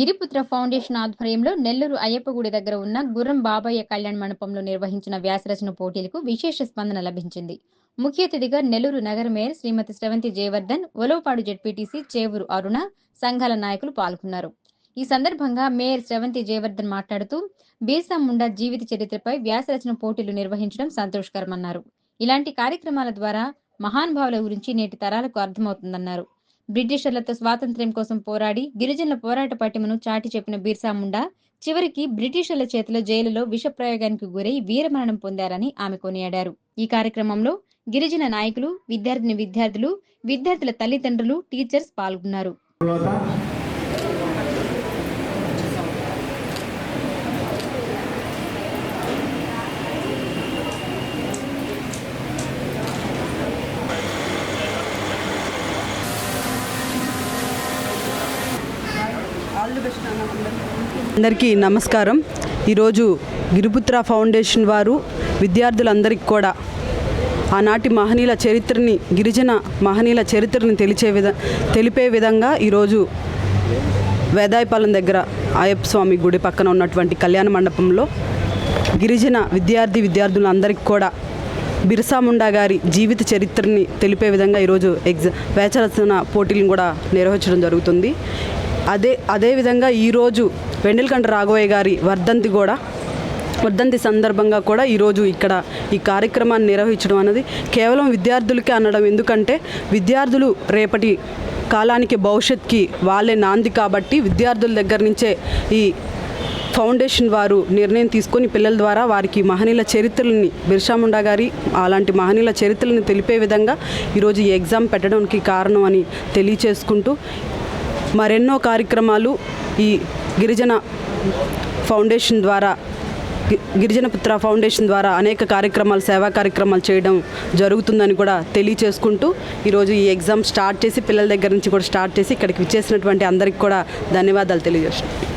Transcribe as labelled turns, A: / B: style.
A: గిరిపుత్ర foundation ఆధ్వర్యంలో నెల్లూరు అయ్యప్ప గుడి దగ్గర ఉన్న గుర్రం బాబయ్య కళ్యాణ్ మండపంలో నిర్వహించిన వ్యాసరచన పోటీలకు విశేష స్పందన లభించింది. ముఖ్య అతిథిగా నెల్లూరు నగర మేయర్ శ్రీమతి స్రవంతి జయవర్ధన్ ఒలవపాడు జెడ్పీటీసీ చేవూరు అరుణ సంఘాల నాయకులు పాల్గొన్నారు. ఈ సందర్భంగా మేయర్ స్రవంతి జయవర్ధన్ మాట్లాడుతూ బీర్సా ముండా జీవిత చరిత్రపై వ్యాసరచన పోటీలు నిర్వహించడం సంతోషకరమన్నారు. ఇలాంటి కార్యక్రమాల ద్వారా మహానుభావుల గురించి నేటి తరాలకు అర్థమవుతుందన్నారు. బ్రిటిషర్లతో స్వాతంత్ర్యం కోసం పోరాడి గిరిజనుల పోరాట పటిమను చాటి చెప్పిన బిర్సా ముండా చివరికి బ్రిటిషర్ల చేతిలో జైలులో విషప్రయోగానికి గురై వీరమరణం పొందారని ఆమె కొనియాడారు. ఈ కార్యక్రమంలో గిరిజన నాయకులు విద్యార్థిని విద్యార్థులు విద్యార్థుల తల్లిదండ్రులు టీచర్స్ పాల్గొన్నారు.
B: అందరికీ నమస్కారం. ఈరోజు గిరిపుత్ర ఫౌండేషన్ వారు విద్యార్థులందరికీ కూడా ఆనాటి మహనీయుల చరిత్రని గిరిజన మహనీయుల చరిత్రని తెలిచే విధ తెలిపే విధంగా ఈరోజు వేదాయపాలెం దగ్గర అయ్యప్ప స్వామి గుడి పక్కన ఉన్నటువంటి కళ్యాణ మండపంలో గిరిజన విద్యార్థి విద్యార్థులందరికీ కూడా బిర్సా ముండా గారి జీవిత చరిత్రని తెలిపే విధంగా ఈరోజు ఎగ్జా వేచరచన పోటీలను కూడా నిర్వహించడం జరుగుతుంది. అదే అదేవిధంగా ఈరోజు వెండిల్కంట రాఘవయ్య గారి వర్ధంతి కూడా వర్ధంతి సందర్భంగా కూడా ఈరోజు ఇక్కడ ఈ కార్యక్రమాన్ని నిర్వహించడం అనేది కేవలం విద్యార్థులకే అనడం. ఎందుకంటే విద్యార్థులు రేపటి కాలానికి భవిష్యత్కి వాళ్ళే నాంది కాబట్టి విద్యార్థుల దగ్గర నుంచే ఈ ఫౌండేషన్ వారు నిర్ణయం తీసుకొని పిల్లల ద్వారా వారికి మహనీయుల చరిత్రలని బిర్షాముండా గారి అలాంటి మహనీయుల చరిత్రలను తెలిపే విధంగా ఈరోజు ఈ ఎగ్జామ్ పెట్టడానికి కారణం అని తెలియచేసుకుంటూ మరెన్నో కార్యక్రమాలు ఈ గిరిజన ఫౌండేషన్ ద్వారా గిరిజన పుత్ర ఫౌండేషన్ ద్వారా అనేక కార్యక్రమాలు సేవా కార్యక్రమాలు చేయడం జరుగుతుందని కూడా తెలియచేసుకుంటూ ఈరోజు ఈ ఎగ్జామ్ స్టార్ట్ చేసి పిల్లల దగ్గర నుంచి కూడా స్టార్ట్ చేసి ఇక్కడికి విచ్చేసినటువంటి అందరికీ కూడా ధన్యవాదాలు తెలియజేస్తున్నాను